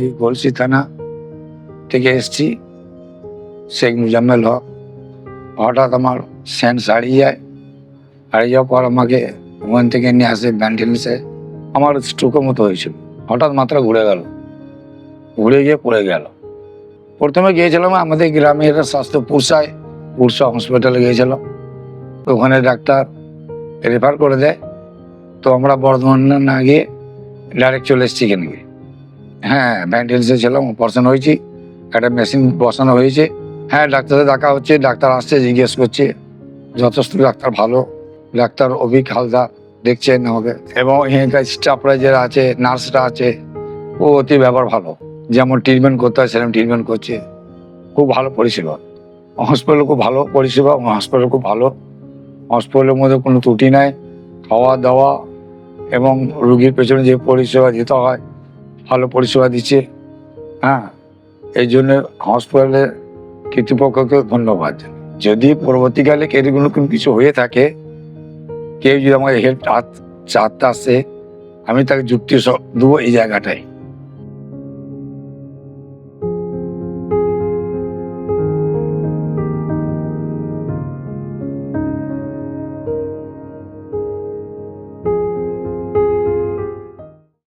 আমি গলসি থানা থেকে এসছি, শেখ মুজাম্মেল হক। হঠাৎ আমার সেন্স হারিয়ে যায়। হারিয়ে যাওয়ার পর আমাকে ওখান থেকে নিয়ে আসে ব্যান্ডেলসে। আমার স্ট্রোকের মতো হয়েছিল। হঠাৎ মাত্রা ঘুরে গেল। ঘুরে গিয়ে পড়ে গেল। প্রথমে গিয়েছিলাম আমাদের গ্রামের স্বাস্থ্য পুরসায় পুরসা হসপিটালে গিয়েছিলাম। ওখানে ডাক্তার রেফার করে দেয়। তো আমরা বর্ধমান না গিয়ে ডাইরেক্ট চলে এসেছি এখানে হ্যাঁ ব্যান্ডেলসে ছিলাম অপারেশন হয়েছি, একটা মেশিন বসানো হয়েছে। হ্যাঁ ডাক্তারের দেখা হচ্ছে, ডাক্তার আসছে, জিজ্ঞেস করছে, যথেষ্ট ডাক্তার ভালো, ডাক্তার অভিক হালদার, দেখছেন আমাকে। এবং এখানকার স্টাফরা যারা আছে, নার্সরা আছে, ও অতি ব্যাপার ভালো। যেমন ট্রিটমেন্ট করতে হয়, সেরকম ট্রিটমেন্ট করছে। খুব ভালো পরিষেবা। হসপিটাল খুব ভালো পরিষেবা হসপিটাল খুব ভালো। হসপিটালের মধ্যে কোনো ত্রুটি নাই। খাওয়া দাওয়া এবং রুগীর পেছনে যে পরিষেবা দিতে হয় ভালো পরিষেবা দিচ্ছে। হ্যাঁ? এই জন্য হসপিটালের কর্তৃপক্ষকে ধন্যবাদ যদি পরবর্তীকালে এরকম কোনো কিছু হয়ে থাকে, কেউ যদি আমার হেল্প চাতে আসে, আমি তাকে যুক্তি দেবো এই জায়গাটায়।